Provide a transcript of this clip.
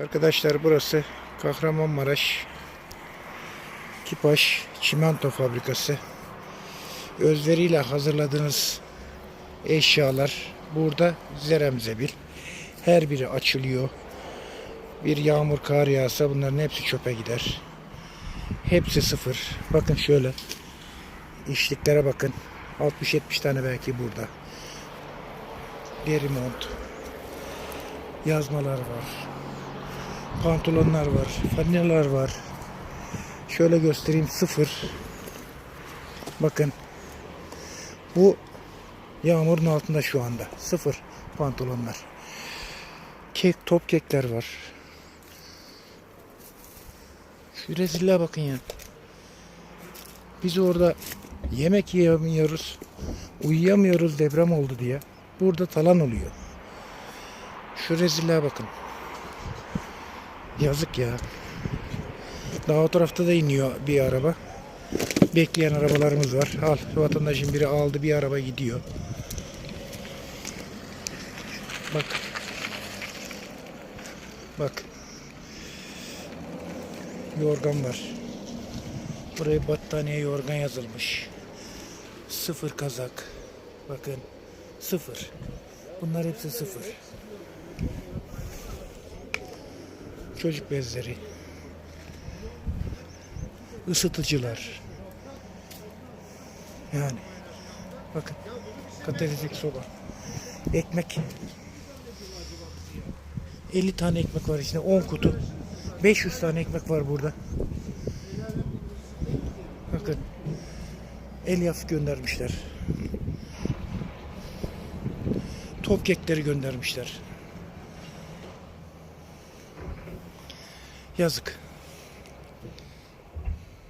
Arkadaşlar burası Kahramanmaraş Kipaş Çimento Fabrikası. Özveriyle hazırladığınız eşyalar burada zeremzebil. Her biri açılıyor. Bir yağmur kar yağsa bunların hepsi çöpe gider. Hepsi sıfır. Bakın şöyle. İşliklere bakın. 60-70 tane belki burada. Deri mont. Yazmalar var. Pantolonlar var. Fanilalar var. Şöyle göstereyim sıfır. Bakın. Bu yağmurun altında şu anda. Sıfır pantolonlar. Kek, top kekler var. Şu rezilliğe bakın ya. Biz orada yemek yiyemiyoruz. Uyuyamıyoruz deprem oldu diye. Burada talan oluyor. Şu rezilliğe bakın. Yazık ya. Daha o tarafta da iniyor bir araba. Bekleyen arabalarımız var. Al vatandaşın biri aldı bir araba gidiyor. Bak. Bak. Yorgan var. Buraya battaniye yorgan yazılmış. Sıfır kazak. Bakın. Sıfır. Bunlar hepsi sıfır. Çocuk bezleri. Isıtıcılar. Yani. Bakın. Katalitik soba. Ekmek. 50 tane ekmek var içinde. 10 kutu. 500 tane ekmek var burada. Bakın. Elyaf göndermişler. Top kekleri göndermişler. Yazık.